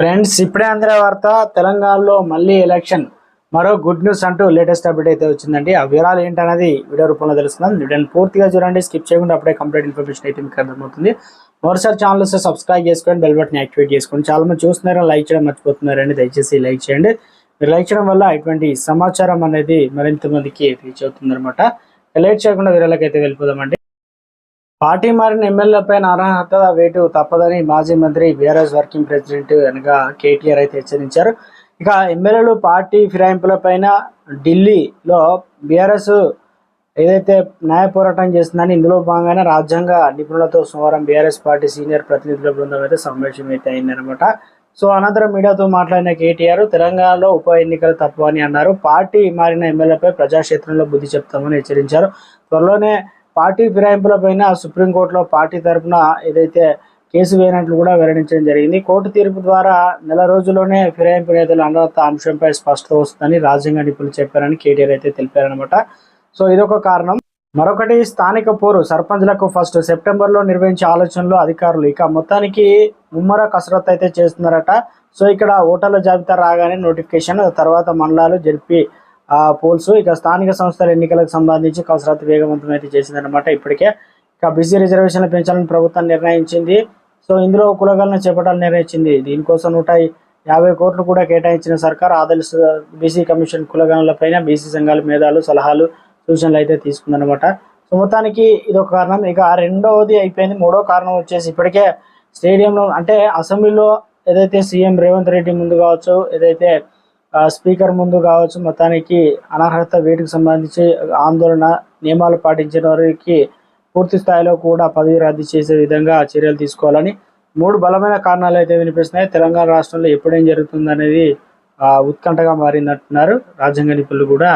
Friends ఇప్పుడే అందిన వార్త తెలంగాణలో మళ్ళీ ఎలక్షన్. మరో గుడ్ న్యూస్ అంటూ లేటెస్ట్ అప్డేట్ అయితే వచ్చిందండి. ఆ వివరాలు ఏంటనేది వీడియో రూపంలో తెలుస్తుంది వీడియోని పూర్తిగా చూడండి. స్కిప్ చేయకుండా అప్పుడే కంప్లీట్ ఇన్ఫర్మేషన్ అయితే మీకు అర్థమవుతుంది. మరోసారి ఛానల్స్ సబ్స్క్రైబ్ చేసుకొని బెల్ బటన్ యాక్టివేట్ చేసుకోండి చాలా మంది చూస్తున్నారు లైక్ చేయడం మర్చిపోతున్నారండి దయచేసి లైక్ చేయండి. మీరు లైక్ చేయడం వల్ల ఇటువంటి సమాచారం అనేది మరింత మందికి రీచ్ అవుతుంది అనమాట లేట్ చేయకుండా వీడియోలోకి అయితే వెళ్ళిపోదామండి. పార్టీ మారిన ఎమ్మెల్యే పైన అర్హత వేటు తప్పదని మాజీ మంత్రి బీఆర్ఎస్ వర్కింగ్ ప్రెసిడెంట్ అనగా కేటీఆర్ అయితే హెచ్చరించారు. ఇక ఎమ్మెల్యేలు పార్టీ ఫిరాయింపుల పైన ఢిల్లీలో బీఆర్ఎస్ ఏదైతే న్యాయ పోరాటం చేస్తుందని ఇందులో భాగంగానే రాజ్యాంగ నిపుణులతో సోమవారం బీఆర్ఎస్ పార్టీ సీనియర్ ప్రతినిధుల బృందం అయితే సమావేశం అయితే అయిందనమాట సో అనంతరం మీడియాతో మాట్లాడిన కేటీఆర్ తెలంగాణలో ఉప ఎన్నికలు తప్పు అని అన్నారు. పార్టీ మారిన ఎమ్మెల్యేపై ప్రజాక్షేత్రంలో బుద్ధి చెప్తామని హెచ్చరించారు. త్వరలోనే పార్టీ ఫిరాయింపులపైన సుప్రీంకోర్టులో పార్టీ తరఫున ఏదైతే కేసు వేయనట్లు కూడా వెల్లడించడం జరిగింది. కోర్టు తీర్పు ద్వారా నెల రోజుల్లోనే ఫిరాయింపు నేతల అనర్హత అంశంపై స్పష్టత వస్తుందని రాజ్యాంగ నిపుణులు చెప్పారని కేటీఆర్ అయితే తెలిపారనమాట సో ఇదొక కారణం. మరొకటి స్థానిక పోరు సర్పంచ్లకు ఫస్ట్ సెప్టెంబర్లో నిర్వహించే ఆలోచనలో అధికారులు. ఇక మొత్తానికి ముమ్మర కసరత్తు అయితే చేస్తున్నారట. సో ఇక్కడ ఓటర్ల జాబితా రాగానే నోటిఫికేషన్ తర్వాత మండలాలు జరిపి పోల్స్ ఇక స్థానిక సంస్థల ఎన్నికలకు సంబంధించి కసరత్తు వేగవంతం అయితే చేసిందనమాట ఇప్పటికే. ఇక బీసీ రిజర్వేషన్లు పెంచాలని ప్రభుత్వం నిర్ణయించింది. సో ఇందులో కులగలను చేపట్టాలని నిర్ణయించింది. దీనికోసం నూట యాభై కోట్లు కూడా కేటాయించిన సర్కార్ ఆదర్శ బీసీ కమిషన్ కులగణలపైన బీసీ సంఘాల మేధాలు సలహాలు సూచనలు అయితే తీసుకుందనమాట సో మొత్తానికి ఇది ఒక కారణం. ఇక రెండవది అయిపోయింది. మూడో కారణం వచ్చేసి ఇప్పటికే స్టేడియంలో అంటే అసెంబ్లీలో ఏదైతే సీఎం రేవంత్ రెడ్డి ముందు కావచ్చు ఏదైతే స్పీకర్ ముందు కావచ్చు మొత్తానికి అనర్హత వేటికి సంబంధించి ఆందోళన నియమాలు పాటించిన వారికి పూర్తి స్థాయిలో కూడా పదవి రద్దు చేసే విధంగా చర్యలు తీసుకోవాలని మూడు బలమైన కారణాలు అయితే వినిపిస్తున్నాయి. తెలంగాణ రాష్ట్రంలో ఎప్పుడేం జరుగుతుంది అనేది ఉత్కంఠగా మారిందంటున్నారు రాజ్యాంగ నిపుణులు కూడా.